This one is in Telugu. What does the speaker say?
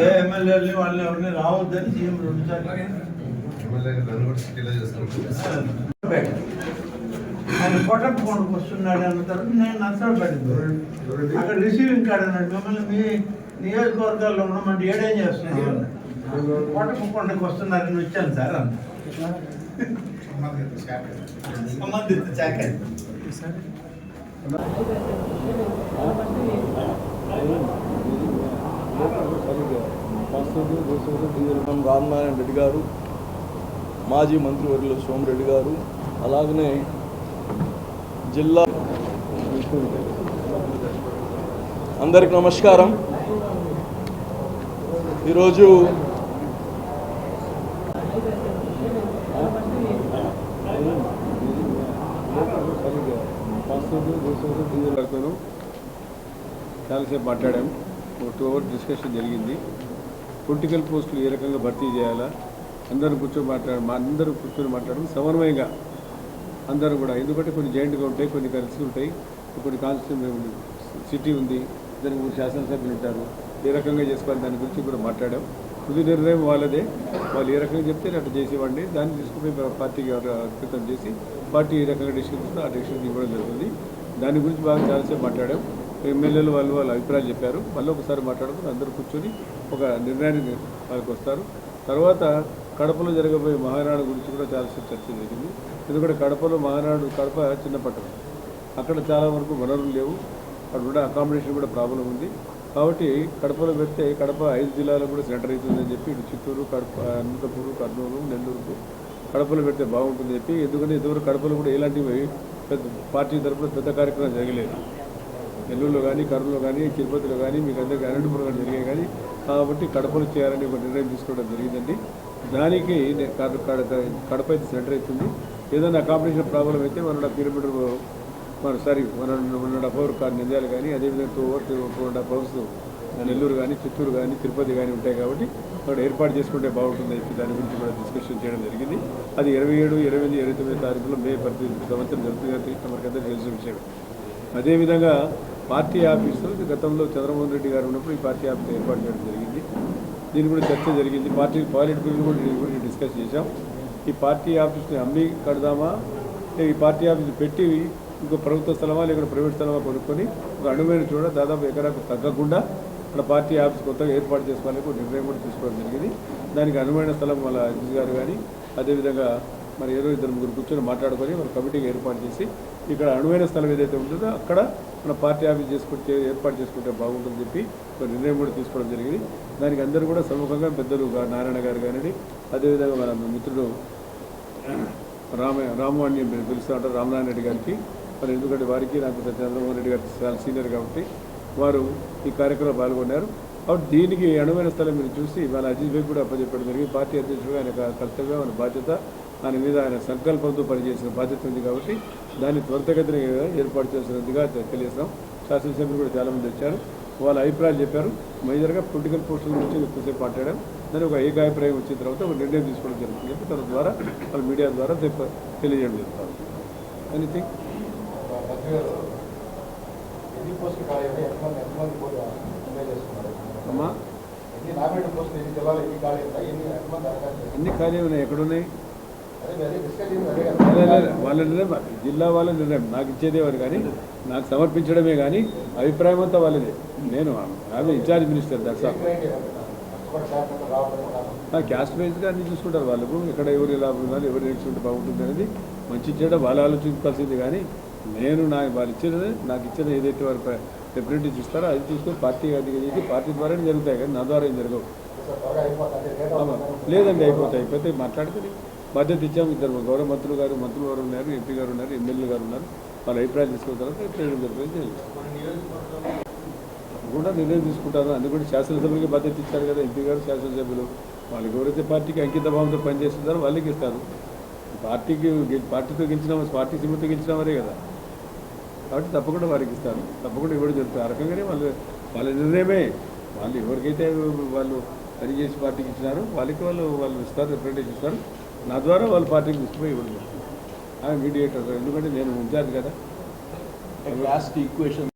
ఏ ఎమ్మెల్యేలని వాళ్ళని ఎవరిని రావద్దని సీఎం ఆయన కొట్టకపోవడానికి వస్తున్నాడు అన్న తర్వాత నేను నచ్చబడింది అక్కడ రిసీవింగ్ కార్డ్ అన్నాడు. మిమ్మల్ని మీ నియోజకవర్గాల్లో ఉండమంటే ఏడేం చేస్తున్నాడు కొట్టకపోవడానికి వస్తున్నారని వచ్చాను సార్ అన్న సంబంధిత శాఖ రామనారాయణ రెడ్డి గారు మాజీ మంత్రి మంత్రివర్యులు సోమరెడ్డి గారు అలాగనే జిల్లా అందరికి నమస్కారం. ఈరోజు చాలాసేపు మాట్లాడాము ఒక టూ అవర్స్ డిస్కషన్ జరిగింది. పొలిటికల్ పోస్టులు ఏ రకంగా భర్తీ చేయాలా? అందరూ కూర్చొని మాట్లాడ అందరూ కూర్చొని మాట్లాడడం సమన్వయంగా అందరూ కూడా. ఎందుకంటే కొన్ని జాయింట్గా ఉంటాయి కొన్ని కలిసి ఉంటాయి. కొన్ని కాన్స్టిట్యూన్ సిటీ ఉంది దానికి మూడు శాసనసభ్యులు ఉంటారు. ఏ రకంగా చేసుకోవాలి దాని గురించి కూడా మాట్లాడాం. తుది నిర్ణయం వాళ్ళదే. వాళ్ళు ఏ రకంగా చెప్తే అట్లా చేసేవాడిని. దాన్ని తీసుకుని పార్టీకి అంకితం చేసి పార్టీ ఏ రకంగా డిసిషన్ తీసుకుని ఆ డిసిషన్ ఇవ్వడం జరుగుతుంది. దాని గురించి బాగా చాలాసేపు మాట్లాడాం. ఎమ్మెల్యేలు వాళ్ళు వాళ్ళ అభిప్రాయాలు చెప్పారు. మళ్ళీ ఒకసారి మాట్లాడుకుని అందరూ కూర్చొని ఒక నిర్ణయానికి వాళ్ళకి వస్తారు. తర్వాత కడపలో జరగబోయే మహానాడు గురించి కూడా చాలాసేపు చర్చ జరిగింది. ఎందుకంటే కడపలో మహానాడు కడప చిన్న పట్టణం. అక్కడ చాలా వరకు వనరులు లేవు. అక్కడ కూడా అకామిడేషన్ కూడా ప్రాబ్లం ఉంది. కాబట్టి కడపలో పెడితే కడప ఐదు జిల్లాలో కూడా సెంటర్ అవుతుందని చెప్పి ఇటు చిత్తూరు కడప అనంతపూరు కర్నూలు నెల్లూరుకు కడపలో పెడితే బాగుంటుంది చెప్పి ఎందుకంటే ఇదివరకు కడపలో కూడా ఇలాంటివి పెద్ద పార్టీ తరఫున పెద్ద కార్యక్రమం జరగలేదు. నెల్లూరులో కానీ కర్నూలులో కానీ తిరుపతిలో కానీ మీకు అందరికీ అనంతపురం కానీ జరిగాయి కానీ కాబట్టి కడపలో చేయాలని ఒక నిర్ణయం తీసుకోవడం జరిగిందండి. దానికి కడ- కడప అయితే సెంటర్ అవుతుంది. ఏదైనా అకామిడేషన్ ప్రాబ్లం అయితే మన కిలోమీటర్ మన sorry one one and half hour car Nandyal కానీ అదేవిధంగా two hour two and half hours Nellore కానీ చిత్తూరు కానీ తిరుపతి కానీ ఉంటాయి కాబట్టి అక్కడ ఏర్పాటు చేసుకుంటే బాగుంటుంది చెప్పి దాని గురించి కూడా డిస్కషన్ చేయడం జరిగింది. అది ఇరవై ఏడు ఇరవై ఎనిమిది ఇరవై తొమ్మిది తారీఖులో మే ప్రతి సంవత్సరం జరుగుతుంది మనకంతా తెలిసిన విషయం అదేవిధంగా పార్టీ ఆఫీసులు గతంలో చంద్రమోహన్ రెడ్డి గారు ఉన్నప్పుడు ఈ పార్టీ ఆఫీస్ ఏర్పాటు చేయడం జరిగింది. దీని కూడా చర్చ జరిగింది. పార్టీ పాలిట్ బిల్ కూడా దీని గురించి డిస్కస్ చేశాం. ఈ పార్టీ ఆఫీస్ని అమ్మి కడదామా? ఈ పార్టీ ఆఫీస్ పెట్టి ఇంకో ప్రభుత్వ స్థలమా లేకుంటే ప్రైవేట్ స్థలమా కొనుక్కొని ఒక అణువైన చూడ దాదాపు ఎకరాకు తగ్గకుండా అక్కడ పార్టీ ఆఫీస్ కొత్తగా ఏర్పాటు చేసుకోవాలని ఒక నిర్ణయం కూడా తీసుకోవడం జరిగింది. దానికి అనువైన స్థలం వాళ్ళ అజిత్ గారు కానీ అదేవిధంగా మరి ఏదో ఇద్దరు ముగ్గురు కూర్చొని మాట్లాడుకొని మన కమిటీకి ఏర్పాటు చేసి ఇక్కడ అనువైన స్థలం ఏదైతే ఉంటుందో అక్కడ మన పార్టీ ఆఫీస్ చేసుకుంటే ఏర్పాటు చేసుకుంటే బాగుంటుందని చెప్పి ఒక నిర్ణయం కూడా తీసుకోవడం జరిగింది. దానికి అందరూ కూడా సముఖంగా పెద్దలు నారాయణ గారు కానీ అదేవిధంగా మన మిత్రుడు రామ రాము అని మీరు పిలుస్తూ ఉంటారు రామనారాయణ రెడ్డి గారికి మరి ఎందుకంటే వారికి నాకు చంద్రమోహన్ రెడ్డి గారు చాలా సీనియర్ కాబట్టి వారు ఈ కార్యక్రమంలో పాల్గొన్నారు. కాబట్టి దీనికి అనువైన స్థలం మీరు చూసి వాళ్ళ అజిత్ భాయ్ కూడా అప్పచెప్పడం జరిగింది. పార్టీ అధ్యక్షుడుగా ఆయన కర్తవ్యం ఆయన బాధ్యత ఆయన మీద ఆయన సంకల్పంతో పనిచేసిన బాధ్యత ఉంది కాబట్టి దాన్ని త్వరితగతిన ఏర్పాటు చేసినందుగా తెలియజేస్తాం శాసనసభ్యులు కూడా చాలామంది వచ్చారు. వాళ్ళ అభిప్రాయాలు చెప్పారు. మేజర్గా పొలిటికల్ పోస్టుల గురించి ఎక్కువసేపు మాట్లాడాం దాని ఒక ఏకాభిప్రాయం వచ్చిన తర్వాత ఒక నిర్ణయం తీసుకోవడం జరుగుతుంది. చెప్పి తన ద్వారా వాళ్ళ మీడియా ద్వారా తెలియజేయడం జరుగుతుంది. ఎనీథింగ్ ఎన్ని పోస్టులు ఖాళీ ఉన్నాయి ఎంతమంది ఎంతమంది పోటీ అప్లై చేసుకున్నారు అమ్మా? ఎన్ని నామినేటెడ్ పోస్టులు ఎన్ని జిల్లాలో ఎన్ని ఖాళీ ఉన్నాయి? ఎన్ని ఎంతమంది దరఖాస్తు చేశారు? అన్ని ఖాళీ ఉన్నాయి? ఎక్కడున్నాయి? వాళ్ళ నిర్ణయం జిల్లా వాళ్ళ నిర్ణయం. నాకు ఇచ్చేదే వారు కానీ నాకు సమర్పించడమే కానీ అభిప్రాయం అంతా వాళ్ళదే. నేను ఆమె ఇన్ఛార్జ్ మినిస్టర్ ఆ క్యాస్ట్ వైజ్గా అన్ని చూసుకుంటారు వాళ్ళకు ఎక్కడ ఎవరు ఎలా ఉన్నారు ఎవరు నేర్చుకుంటే బాగుంటుంది అనేది మంచి చెడ్డ వాళ్ళు ఆలోచించాల్సింది కానీ నేను నా వాళ్ళు ఇచ్చినది నాకు ఇచ్చిన ఏదైతే వారు రిప్రజెంటేటివ్స్ ఇస్తారో అది తీసుకొని పార్టీ అది చేసి పార్టీ ద్వారానే జరుగుతాయి కానీ నా ద్వారా ఏం జరగవు. లేదండి అయిపోతాయి. అయిపోతే మాట్లాడుకుని బాధ్యత ఇచ్చాము ఇద్దరు. గౌరవ మంత్రులు గారు మంత్రులు గారు ఉన్నారు ఎంపీ గారు ఉన్నారు ఎమ్మెల్యే గారు ఉన్నారు. వాళ్ళ అభిప్రాయాలు తీసుకున్న తర్వాత చేయడం జరుగుతుంది కూడా నిర్ణయం తీసుకుంటారు. అందుకు కూడా శాసనసభ్యులకి బాధ్యత ఇచ్చారు కదా ఎంపీ గారు శాసనసభ్యులు. వాళ్ళకి ఎవరైతే పార్టీకి అంకిత భావంతో పనిచేస్తున్నారో వాళ్ళకి ఇస్తారు. పార్టీకి పార్టీతో గెలిచిన వారు- పార్టీ సిమ్మెతో గెలిచిన వారే కదా. కాబట్టి తప్పకుండా వారికి ఇస్తారు. తప్పకుండా ఇవ్వడం జరుగుతుంది ఆ రకంగానే వాళ్ళు వాళ్ళ నిర్ణయమే. వాళ్ళు ఎవరికైతే వాళ్ళు పనిచేసి పార్టీకి ఇచ్చినారో వాళ్ళకి వాళ్ళు వాళ్ళు ఇస్తారు రిప్రజెంటేషన్ ఇస్తారు. నా ద్వారా వాళ్ళు పార్టీకి తీసుకుపోయి ఇవ్వడం జరుగుతుంది. మీడియేటర్ ఎందుకంటే నేను ఇన్ఛార్జ్ కదా. Last equation